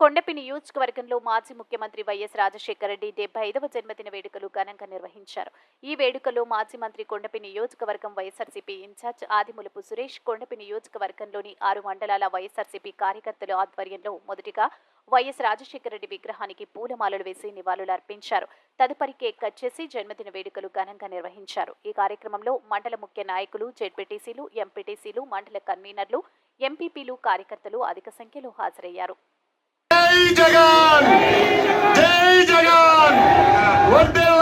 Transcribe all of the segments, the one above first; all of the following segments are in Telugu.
కొండపి నియోజకవర్గంలో మాజీ ముఖ్యమంత్రి వైఎస్ రాజశేఖర రెడ్డి డెబ్బై ఐదవ జన్మదిన వేడుకలు ఘనంగా నిర్వహించారు. ఈ వేడుకలో మాజీ మంత్రి కొండపి నియోజకవర్గం వైఎస్ఆర్సీపీ ఇన్ఛార్జ్ ఆదిమూలపు సురేష్ కొండపి నియోజకవర్గంలోని ఆరు మండలాల వైఎస్ఆర్సీపీ కార్యకర్తల ఆధ్వర్యంలో మొదటిగా వైఎస్ రాజశేఖర రెడ్డి విగ్రహానికి పూలమాలలు వేసి నివాళులర్పించారు. తదుపరి కేక్ కట్ చేసి జన్మదిన వేడుకలు ఘనంగా నిర్వహించారు. ఈ కార్యక్రమంలో మండల ముఖ్య నాయకులు జెడ్పీటీసీలు ఎంపీటీసీలు మండల కన్వీనర్లు ఎంపీపీలు కార్యకర్తలు అధిక సంఖ్యలో హాజరయ్యారు. జగన్! జై జగన్! వందే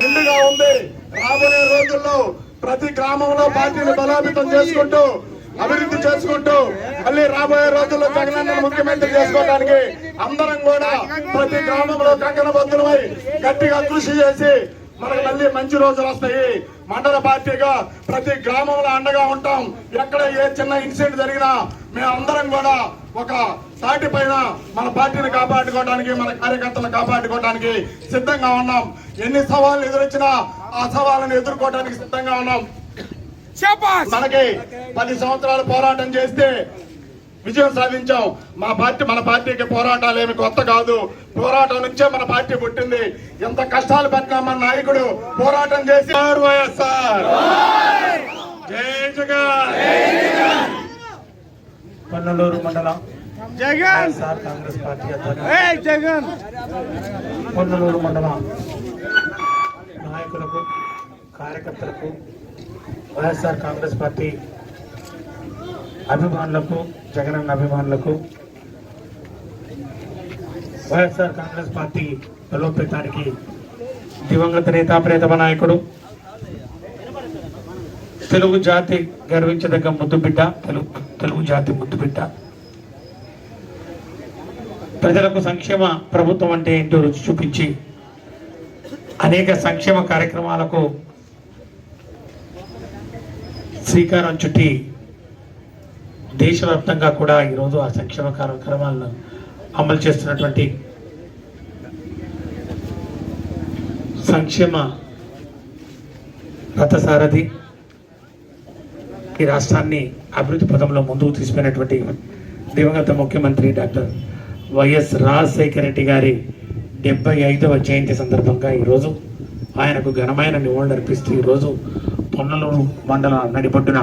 నిండుగా ఉంది. రాబోయే రోజుల్లో ప్రతి గ్రామంలో పార్టీని బలోపేతం చేసుకుంటూ అభివృద్ధి చేసుకుంటూ మళ్ళీ రాబోయే రోజుల్లో జగనన్న ముఖ్యమంత్రి చేసుకోవడానికి అందరం కూడా ప్రతి గ్రామంలో కంకణ బద్దులమై గట్టిగా కృషి చేసి మనకు మళ్ళీ మంచి రోజులు వస్తాయి. మండల పార్టీగా ప్రతి గ్రామంలో అండగా ఉంటాం. ఎక్కడ ఏ చిన్న ఇన్సిడెంట్ జరిగినా మేము అందరం కూడా ఒక సాటి పైన మన పార్టీని కాపాడుకోవడానికి మన కార్యకర్తలను కాపాడుకోవడానికి సిద్ధంగా ఉన్నాం. ఎన్ని సవాళ్ళు ఎదురొచ్చినా ఆ సవాళ్ళను ఎదుర్కోవడానికి సిద్ధంగా ఉన్నాం. మనకి పది సంవత్సరాలు పోరాటం చేస్తే విజయం సాధించాం. మా పార్టీ మన పార్టీకి పోరాటాలు ఏమి కొత్త కాదు. పోరాటం నుంచే మన పార్టీ పుట్టింది. ఎంత కష్టాలు పట్టినా మన నాయకుడు పోరాటం చేసి వైఎస్ఆర్. జై జగన్. పన్నెలూరు మండలం Jagan. Congress party Jagan. Ponnaluru మండలం నాయకులకు కార్యకర్తలకు వైఎస్ఆర్ కాంగ్రెస్ పార్టీ అభిమానులకు జగనన్న అభిమానులకు వైఎస్ఆర్ కాంగ్రెస్ పార్టీ బలోపేతానికి దివంగత నేత ప్రేతమ నాయకుడు తెలుగు జాతి గర్వించదగ్గ ముద్దుబిడ్డ తెలుగు తెలుగు జాతి ముద్దుబిడ్డ ప్రజలకు సంక్షేమ ప్రభుత్వం అంటే ఏంటో రుచి చూపించి అనేక సంక్షేమ కార్యక్రమాలకు శ్రీకారం చుట్టి దేశవ్యాప్తంగా కూడా ఈరోజు ఆ సంక్షేమ కార్యక్రమాలను అమలు చేస్తున్నటువంటి సంక్షేమ రథసారథి ఈ రాష్ట్రాన్ని అభివృద్ధి పదంలో ముందుకు తీసుకుపోయినటువంటి దివంగత ముఖ్యమంత్రి డాక్టర్ వైఎస్ రాజశేఖర రెడ్డి గారి డెబ్బై ఐదవ జయంతి సందర్భంగా ఈరోజు ఆయనకు ఘనమైన నివాళులు అర్పిస్తూ ఈరోజు పొన్నలూరు మండలం నడిపడ్డున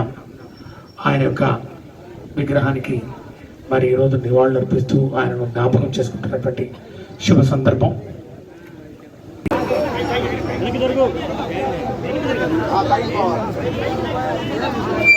ఆయన యొక్క విగ్రహానికి మరి ఈరోజు నివాళులు అర్పిస్తూ ఆయనను జ్ఞాపకం చేసుకుంటున్నటువంటి శుభ సందర్భం. జై